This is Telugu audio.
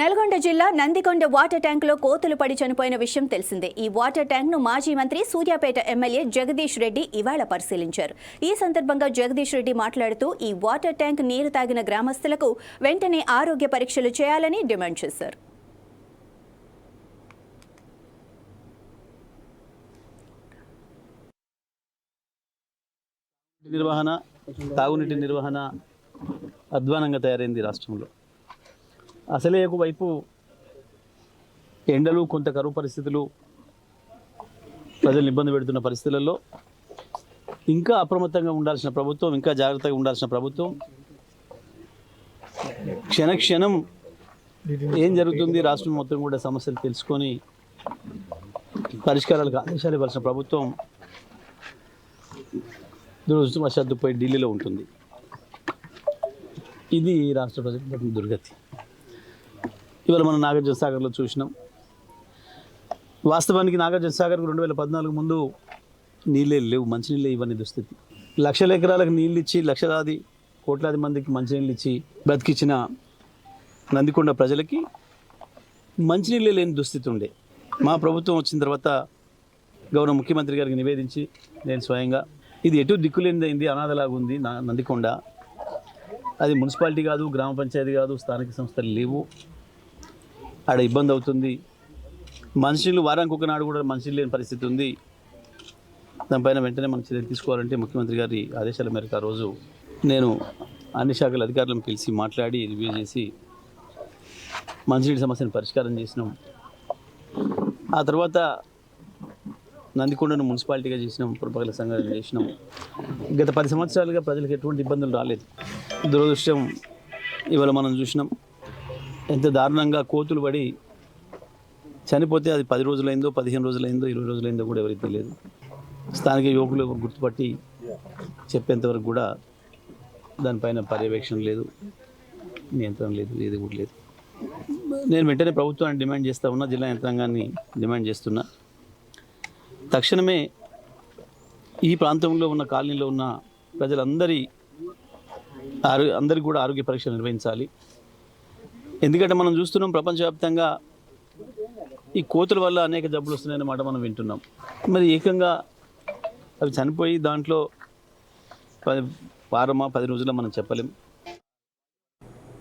నల్గొండ జిల్లా నందికొండ వాటర్ ట్యాంకులో కోతులు పడి చనిపోయిన విషయం తెలిసిందే. ఈ వాటర్ ట్యాంక్ను మాజీ మంత్రి సూర్యాపేట ఎమ్మెల్యే జగదీష్ రెడ్డి ఇవాళ పరిశీలించారు. ఈ సందర్భంగా జగదీష్ రెడ్డి మాట్లాడుతూ ఈ వాటర్ ట్యాంక్ నీరు తాగిన గ్రామస్తులకు వెంటనే ఆరోగ్య పరీక్షలు చేయాలని డిమాండ్ చేశారు. నిర్వహణ తాగునీటి నిర్వహణ అధ్వానంగా తయారైంది రాష్ట్రంలో. అసలే ఒకవైపు ఎండలు కొంత కరువు పరిస్థితులు ప్రజలు ఇబ్బంది పెడుతున్న పరిస్థితులలో ఇంకా అప్రమత్తంగా ఉండాల్సిన ప్రభుత్వం ఇంకా జాగ్రత్తగా ఉండాల్సిన ప్రభుత్వం క్షణక్షణం ఏం జరుగుతుంది రాష్ట్రం మొత్తం కూడా సమస్యలు తెలుసుకొని పరిష్కారాలకు ఆదేశాలు ఇవ్వాల్సిన ప్రభుత్వం దురదృష్టవశాత్తు పోయి ఢిల్లీలో ఉంటుంది. ఇది రాష్ట్ర ప్రజలు దుర్గతి. ఇవాళ మనం నాగార్జున సాగర్లో చూసినాం. వాస్తవానికి నాగార్జున సాగర్కు రెండు వేల పద్నాలుగు ముందు నీళ్ళే లేవు మంచినీళ్ళే ఇవన్నీ దుస్థితి. లక్షల ఎకరాలకు నీళ్ళు ఇచ్చి లక్షలాది కోట్లాది మందికి మంచినీళ్ళు ఇచ్చి బ్రతికిచ్చిన నందికొండ ప్రజలకి మంచినీళ్ళే లేని దుస్థితి ఉండే. మా ప్రభుత్వం వచ్చిన తర్వాత గౌరవ ముఖ్యమంత్రి గారికి నివేదించి నేను స్వయంగా ఇది ఎటు దిక్కులేనిదైంది అనాథలాగా ఉంది నా నందికొండ. అది మున్సిపాలిటీ కాదు గ్రామ పంచాయతీ కాదు స్థానిక సంస్థలు లేవు. ఆడ ఇబ్బంది అవుతుంది. మనుషులు వారానికి ఒక నాడు కూడా మనుషులు లేని పరిస్థితి ఉంది. దానిపైన వెంటనే మనం చర్యలు తీసుకోవాలంటే ముఖ్యమంత్రి గారి ఆదేశాల మేరకు ఆ రోజు నేను అన్ని శాఖల అధికారులను పిలిచి మాట్లాడి రివ్యూ చేసి మంచినీటి సమస్యను పరిష్కారం చేసినాం. ఆ తర్వాత నందికొండను మున్సిపాలిటీగా చేసినాం పురపాలక సంఘాలు చేసినాం. గత పది సంవత్సరాలుగా ప్రజలకు ఎటువంటి ఇబ్బందులు రాలేదు. దురదృష్టం ఇవాళ మనం చూసినాం. ఎంత దారుణంగా కోతులు పడి చనిపోతే అది పది రోజులైందో పదిహేను రోజులైందో ఇరవై రోజులైందో కూడా ఎవరికి తెలియదు. స్థానిక యువకులు గుర్తుపట్టి చెప్పేంతవరకు కూడా దానిపైన పర్యవేక్షణ లేదు నియంత్రణ లేదు ఏది కూడా లేదు. నేను వెంటనే ప్రభుత్వాన్ని డిమాండ్ చేస్తా ఉన్నా జిల్లా యంత్రాంగాన్ని డిమాండ్ చేస్తున్నా. తక్షణమే ఈ ప్రాంతంలో ఉన్న కాలనీలో ఉన్న ప్రజలందరి ఆరో అందరికీ కూడా ఆరోగ్య పరీక్షలు నిర్వహించాలి. ఎందుకంటే మనం చూస్తున్నాం ప్రపంచవ్యాప్తంగా ఈ కోతుల వల్ల అనేక జబ్బులు వస్తున్నాయన్నమాట మనం వింటున్నాం. మరి ఏకంగా అవి చనిపోయి దాంట్లో పది వారమా పది రోజుల్లో మనం చెప్పలేం.